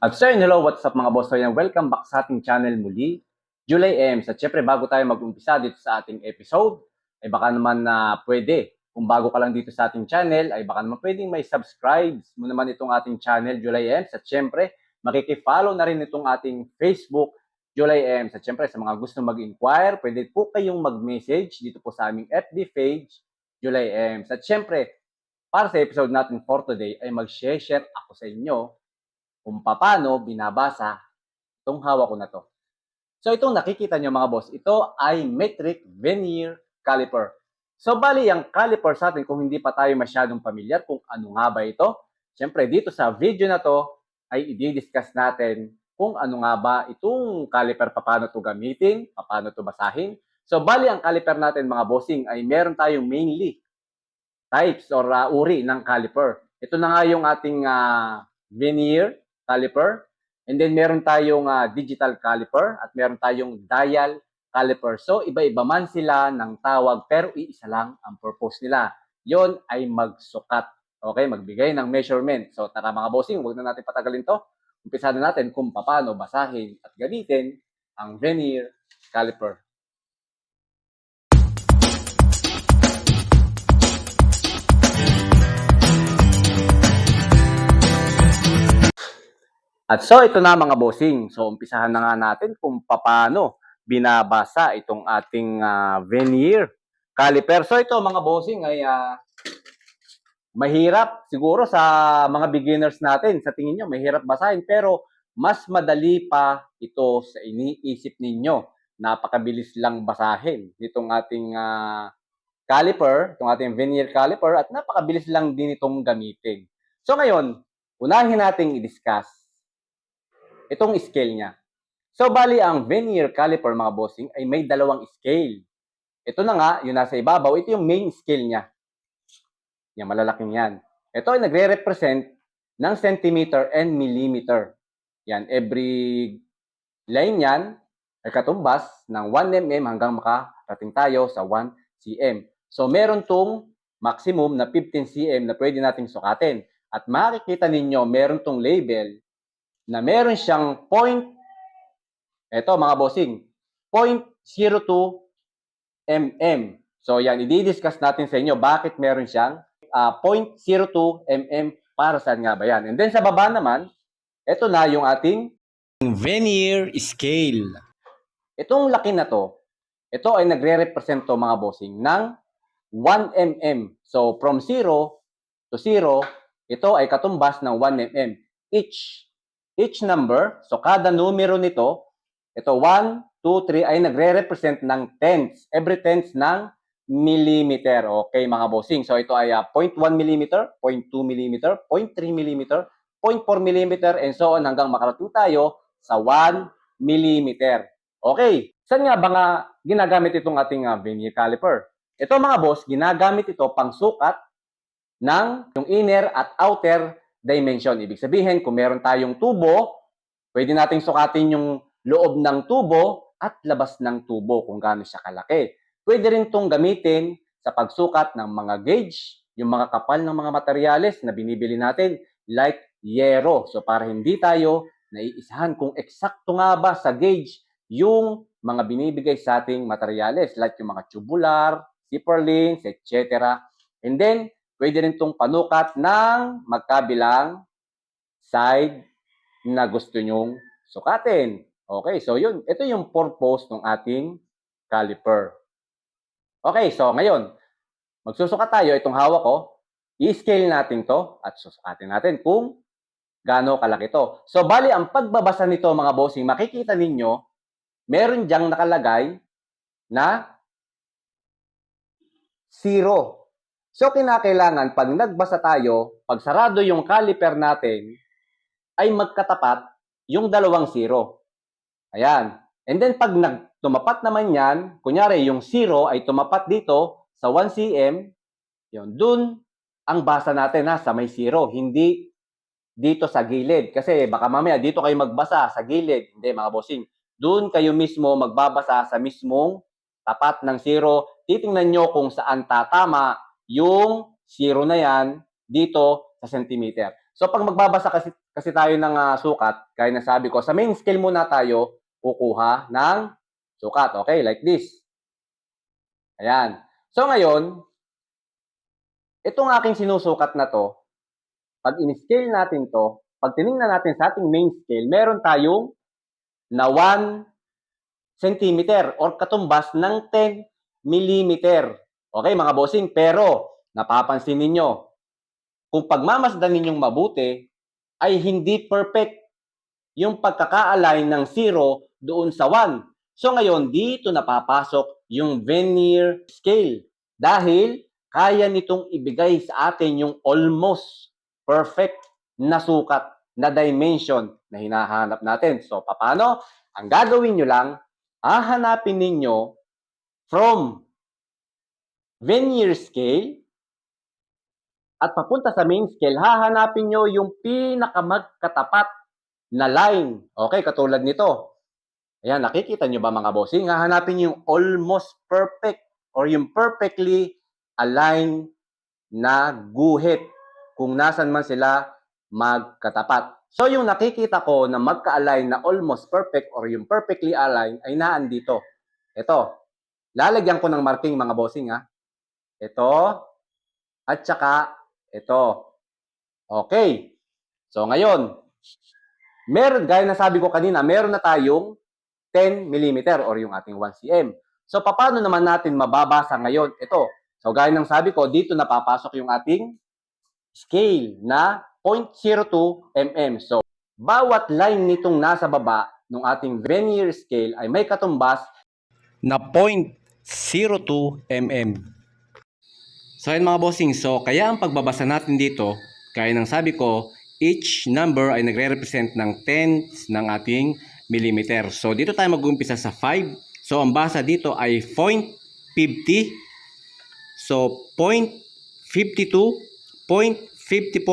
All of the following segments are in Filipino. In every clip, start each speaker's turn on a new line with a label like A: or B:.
A: At yun, hello, what's up mga boss? So yan, welcome back sa ating channel muli, July M. At syempre, bago tayo mag-umpisa dito sa ating episode, ay baka naman na pwede, kung bago ka lang dito sa ating channel, ay baka naman pwedeng may subscribe mo naman itong ating channel, July M. At syempre, makikifollow na rin itong ating Facebook, July M. At syempre, sa mga gusto mag-inquire, pwede po kayong mag-message dito po sa aming FB page, July M. At syempre, para sa episode natin for today, ay mag-share ako sa inyo kung paano binabasa itong hawak ko na to. So itong nakikita nyo mga boss, ito ay metric veneer caliper. So bali ang caliper sa atin kung hindi pa tayo masyadong pamilyar kung ano nga ba ito. Siyempre dito sa video na to ay i-discuss natin kung ano nga ba itong caliper, paano to gamitin, paano to basahin. So bali ang caliper natin mga bossing ay meron tayong mainly types or uh, uri ng caliper. Ito na nga yung ating uh, veneer caliper. And then meron tayong uh, digital caliper at meron tayong dial caliper. So iba-iba man sila ng tawag pero iisa lang ang purpose nila. Yon ay magsukat. Okay, magbigay ng measurement. So tara mga bossing, huwag na natin patagalin to. Umpisa na natin kung paano basahin at gamitin ang veneer caliper. At so ito na mga bossing. So umpisahan na nga natin kung paano binabasa itong ating ah, veneer caliper. So ito mga bossing ay ah, mahirap siguro sa mga beginners natin. Sa tingin nyo, mahirap basahin. Pero mas madali pa ito sa iniisip ninyo. Napakabilis lang basahin itong ating ah, caliper, itong ating veneer caliper at napakabilis lang din itong gamitin. So ngayon, unahin nating i-discuss itong scale niya. So, bali ang veneer caliper, mga bossing, ay may dalawang scale. Ito na nga, yung nasa ibabaw, ito yung main scale niya. Yan, malalaking yan. Ito ay nagre-represent ng centimeter and millimeter. Yan, every line yan ay katumbas ng 1 mm hanggang makarating tayo sa 1 cm. So, meron tong maximum na 15 cm na pwede nating sukatin. At makikita ninyo, meron tong label na meron siyang point, eto mga bossing, 0.02 mm. So yan, i-discuss natin sa inyo bakit meron siyang uh, 0.02 mm para saan nga ba yan. And then sa baba naman, eto na yung ating veneer scale. Itong laki na to, ito ay nagre-represent to mga bossing ng 1 mm. So from 0 to 0, ito ay katumbas ng 1 mm each each number, so kada numero nito, ito 1, 2, 3 ay nagre-represent ng tenths. Every tenths ng millimeter. Okay, mga bossing. So ito ay uh, 0.1 millimeter, 0.2 millimeter, 0.3 millimeter, 0.4 millimeter, and so on hanggang makarating tayo sa 1 millimeter. Okay, saan nga ba nga ginagamit itong ating uh, veneer caliper? Ito mga boss, ginagamit ito pang sukat ng yung inner at outer dimension. Ibig sabihin, kung meron tayong tubo, pwede nating sukatin yung loob ng tubo at labas ng tubo kung gaano siya kalaki. Pwede rin itong gamitin sa pagsukat ng mga gauge, yung mga kapal ng mga materyales na binibili natin like yero. So para hindi tayo naiisahan kung eksakto nga ba sa gauge yung mga binibigay sa ating materyales like yung mga tubular, zipper links, etc. And then, Pwede rin itong panukat ng magkabilang side na gusto nyong sukatin. Okay, so yun. Ito yung purpose ng ating caliper. Okay, so ngayon, magsusukat tayo. Itong hawak ko, i-scale natin to at susukatin natin kung gaano kalaki to. So, bali, ang pagbabasa nito, mga bossing, makikita ninyo, meron diyang nakalagay na zero. So, kinakailangan, pag nagbasa tayo, pag sarado yung caliper natin, ay magkatapat yung dalawang zero. Ayan. And then, pag nagtumapat naman yan, kunyari, yung zero ay tumapat dito sa 1 cm, yun, dun ang basa natin ha, sa may zero, hindi dito sa gilid. Kasi baka mamaya dito kayo magbasa sa gilid. Hindi, mga bossing. Doon kayo mismo magbabasa sa mismong tapat ng zero. Titingnan nyo kung saan tatama yung zero na yan dito sa centimeter. So pag magbabasa kasi, kasi tayo ng ah, sukat, gaya na sabi ko, sa main scale muna tayo kukuha ng sukat. Okay, like this. Ayan. So ngayon, itong aking sinusukat na to, pag in-scale natin to, pag tiningnan natin sa ating main scale, meron tayong na 1 centimeter or katumbas ng 10 millimeter. Okay, mga bossing, pero napapansin ninyo, kung pagmamasdan ninyong mabuti, ay hindi perfect yung pagkaka-align ng 0 doon sa 1. So ngayon, dito napapasok yung vernier scale dahil kaya nitong ibigay sa atin yung almost perfect na sukat na dimension na hinahanap natin. So, paano? Ang gagawin nyo lang, hahanapin ninyo from vernier scale at papunta sa main scale, hahanapin nyo yung pinakamagkatapat na line. Okay, katulad nito. Ayan, nakikita nyo ba mga bossing? Hahanapin nyo yung almost perfect or yung perfectly aligned na guhit kung nasan man sila magkatapat. So yung nakikita ko na magka-align na almost perfect or yung perfectly aligned ay naan dito. Ito. Lalagyan ko ng marking mga bossing ha. Ito. At saka ito. Okay. So ngayon, meron, gaya na sabi ko kanina, meron na tayong 10 mm or yung ating 1 cm. So paano naman natin mababasa ngayon? Ito. So gaya ng sabi ko, dito napapasok yung ating scale na 0.02 mm. So bawat line nitong nasa baba ng ating vernier scale ay may katumbas na 0.02 mm. So ayun mga bossing, so kaya ang pagbabasa natin dito, kaya ng sabi ko, each number ay nagre-represent ng tenths ng ating millimeter. So dito tayo mag-umpisa sa 5. So ang basa dito ay 0.50. So 0.52, 0.54,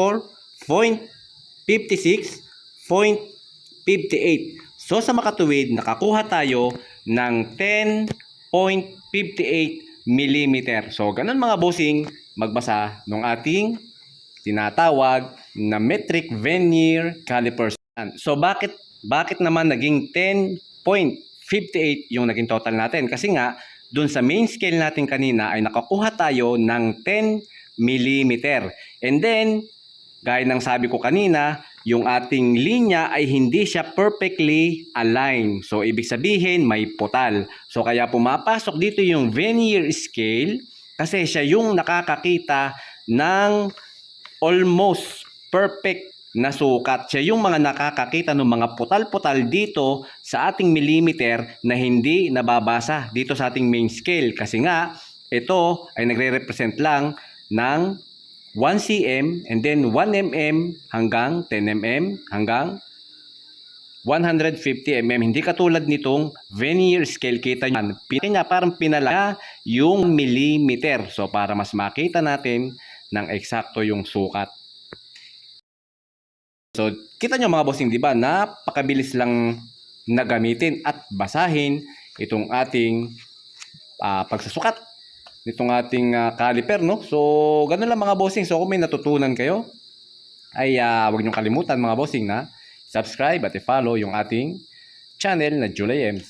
A: 0.56, 0.58. So sa makatuwid, nakakuha tayo ng 10.58 millimeter. So ganun mga bossing, magbasa ng ating tinatawag na metric vernier calipers. So bakit bakit naman naging 10.58 yung naging total natin? Kasi nga dun sa main scale natin kanina ay nakakuha tayo ng 10 millimeter. And then gaya ng sabi ko kanina, yung ating linya ay hindi siya perfectly aligned. So, ibig sabihin, may putal. So, kaya pumapasok dito yung vernier scale kasi siya yung nakakakita ng almost perfect na sukat. Siya yung mga nakakakita ng mga putal-putal dito sa ating millimeter na hindi nababasa dito sa ating main scale. Kasi nga, ito ay nagre-represent lang ng 1 cm and then 1 mm hanggang 10 mm hanggang 150 mm. Hindi katulad nitong vernier scale. Kita nyo, niya parang pinala yung millimeter. So para mas makita natin ng eksakto yung sukat. So kita nyo mga bossing, di ba? Napakabilis lang na gamitin at basahin itong ating ah, pagsusukat nitong ating ah, caliper, no? So, ganun lang mga bossing. So, kung may natutunan kayo, ay ah, huwag niyong kalimutan mga bossing na subscribe at i-follow yung ating channel na Julie Ems.